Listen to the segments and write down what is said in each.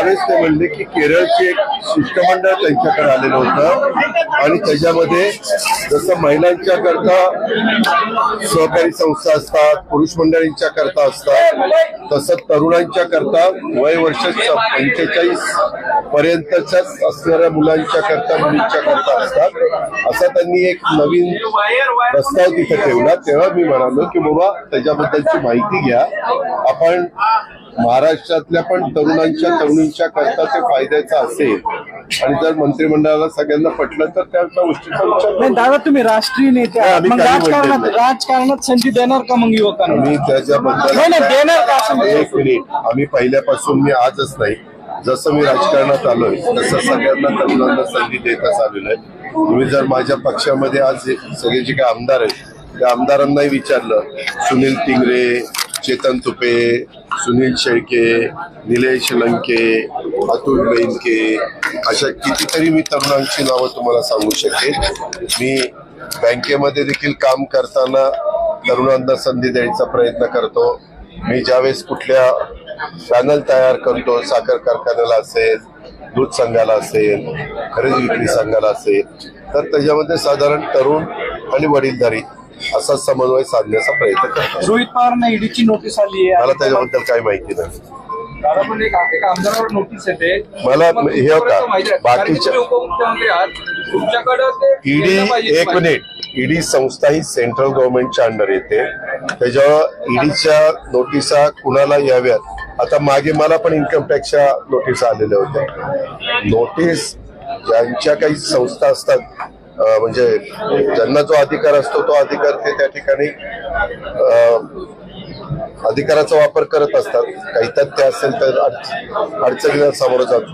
त्यावेळेस ते म्हणले की केरळचे एक शिष्टमंडळ त्यांच्याकडे आलेलं होतं. आणि त्याच्यामध्ये जसं महिलांच्या करता सहकारी संस्था असतात पुरुष मंडळींच्या करता असतात तसं तरुणांच्या करता वय वर्ष पंचेचाळीस पर्यंतच्याच असणाऱ्या मुलांच्या करता मुलींच्या करता असतात. असा त्यांनी एक नवीन प्रस्ताव तिथे ठेवला तेव्हा मी म्हणालो की बाबा त्याच्याबद्दलची माहिती घ्या आपण महाराष्ट्रातल्या पण तरुणांच्या तरुणींच्या करता ते फायद्याचं असेल आणि जर मंत्रिमंडळाला सगळ्यांना पटलं तर त्या गोष्टीचा विचार करू. दादा तुम्ही राष्ट्रीय नेते नाही, आहात. आम्ही मग काही राजकारणात नाही. राजकारणात संधी देणार का मग युवकांना मी त्याच्याबद्दल नाही, नाही, देणार का असं म्हणतो? एक मिनिट आम्ही पहिल्यापासून मी आजच नाही जसं मी राजकारणात आलोय तसं सगळ्यांना तरुणांना संधी देतच आलेलो आहे तुम्ही जर माझ्या पक्षामध्ये आज सगळे जे काही आमदार आहेत त्या आमदारांनाही विचारलं सुनील टिंगरे चेतन तुपे सुनील शेळके निलेश लंके अतुल बेनके अशा कितीतरी मी तरुणांची नावं तुम्हाला सांगू शकेन. मी बँकेमध्ये देखील काम करताना तरुणांना संधी द्यायचा प्रयत्न करतो. मी ज्यावेळेस कुठल्या पॅनल तयार करतो साखर कारखान्याला असेल दूध संघाला असेल खरेदी विक्री संघाला असेल तर त्याच्यामध्ये साधारण तरुण आणि वडीलधारी असा समन्वय साधण्याचा प्रयत्न करतो रोहित पवारांना ईडीची नोटीस आली मला आहे त्याच्याबद्दल काही माहिती नाही. दादा पण एक एक आमदारावर नोटीस येते. मला हे हो का, तुमच्याकडे माहिती आहे. कारण की बाकीच्या- तुम्ही उपमुख्यमंत्री आहात. तुमच्याकडे ते ईडी पाहिजे एक. मिनिट ईडी संस्था ही सेंट्रल गव्हर्नमेंटच्या अंडर येते. त्याच्यावर ईडीच्या नोटिसा कुणाला याव्यात? आता मागे मला पण इन्कम टॅक्सच्या नोटीस आलेल्या होत्या नोटीस ज्यांच्या काही संस्था असतात म्हणजे ज्यांना जो अधिकार असतो तो अधिकार ते त्या ठिकाणी अधिकाराचा वापर करत असतात. काही तथ्य असेल तर अडचणीला सामोरं जात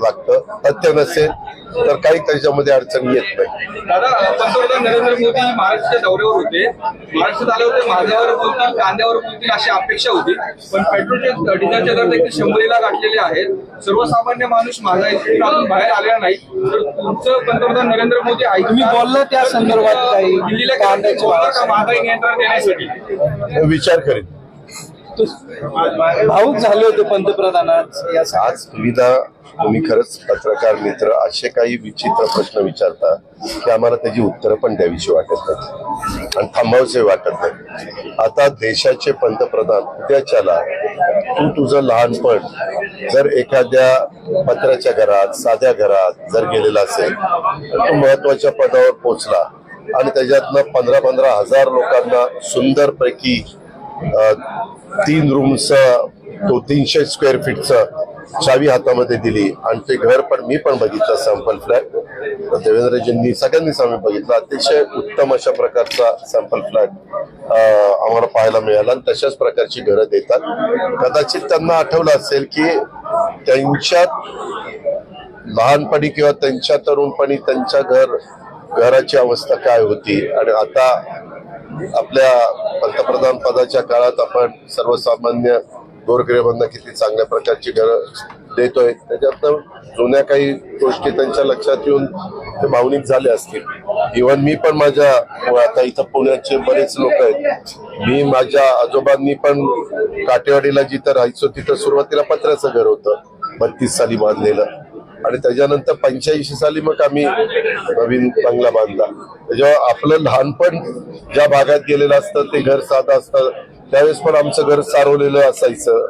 लागतं तथ्य नसेल तर काही त्याच्यामध्ये अडचण येत नाही. दादा पंतप्रधान नरेंद्र मोदी महाराष्ट्राच्या दौऱ्यावर होते. महाराष्ट्रात आले होते माझ्यावर बोलतील कांद्यावर बोलतील अशी अपेक्षा होती. पण पेट्रोलचे डिझेलचे दर देखील शंभरीला गाठलेले आहेत. सर्वसामान्य माणूस माझा अजून बाहेर आलेला नाही. तर तुमचं पंतप्रधान नरेंद्र मोदी. तुम्ही बोलला त्या संदर्भात काही दिल्लीला महागाई नियंत्रण देण्यासाठी? विचार करेन. भाऊक झाले होते पंतप्रधान आज या विविधा तुम्ही खरंच पत्रकार मित्र असे काही विचित्र प्रश्न विचारता की आम्हाला त्याची उत्तरं पण द्यावीशी वाटत नाही. आणि थांबावसे वाटत नाही. आता देशाचे पंतप्रधान उद्याच्याला तू तुझं लहानपण जर एखाद्या पत्राच्या घरात साध्या घरात जर गेलेला असेल तर तू महत्त्वाच्या पदावर पोचला आणि त्याच्यातनं पंधरा पंधरा हजार लोकांना सुंदरपैकी तीन रूमचं तो तीनशे स्क्वेअर फीटचं चावी हातामध्ये दिली. आणि ते घर पण मी पण बघितलं सॅम्पल फ्लॅट देवेंद्रजींनी सगळ्यांनीच आम्ही बघितलं. अतिशय उत्तम अशा प्रकारचा सॅम्पल फ्लॅट आम्हाला पाहायला मिळाला. आणि तशाच प्रकारची घरं देतात. कदाचित त्यांना आठवलं असेल की त्यांच्यात लहानपणी किंवा त्यांच्या तरुणपणी त्यांच्या घर घराची अवस्था काय होती. आणि आता आपल्या पंतप्रधान पदाच्या काळात आपण सर्वसामान्य गोरगरिबांना किती चांगल्या प्रकारची घरं देतोय त्याच्यातनं जुन्या काही गोष्टी त्यांच्या लक्षात येऊन ते भावनिक झाले असतील. इव्हन मी पण माझ्या आता इथं पुण्याचे बरेच लोक आहेत. मी माझ्या आजोबांनी पण काटेवाडीला जिथं राहायचो तिथं सुरुवातीला पत्र्याचं घर होतं बत्तीस साली बांधलेलं. आणि त्याच्यानंतर पंच्याऐंशी साली मग आम्ही नवीन बंगला बांधला. त्याच्यावर आपलं लहानपण ज्या भागात गेलेलं असतं ते घर साधं असतं. त्यावेळेस पण आमचं घर सारवलेलं असायचं.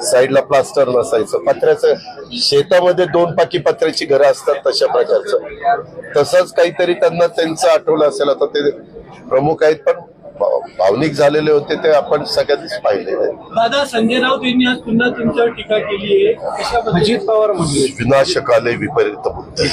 साईडला प्लास्टर नसायचं. पत्र्याचं शेतामध्ये दोन पाकी पत्र्याची घरं असतात तशा प्रकारचं. तसंच काहीतरी त्यांना त्यांचं आठवलं असेल आता ते प्रमुख आहेत पण भावनिक झालेले होते ते आपण सगळ्यांनीच पाहिले. दादा संजय राऊत यांनी आज पुन्हा तुमच्यावर टीका केली आहे. अजित पवार म्हणले. विनाशकाले विपरीत बुद्धी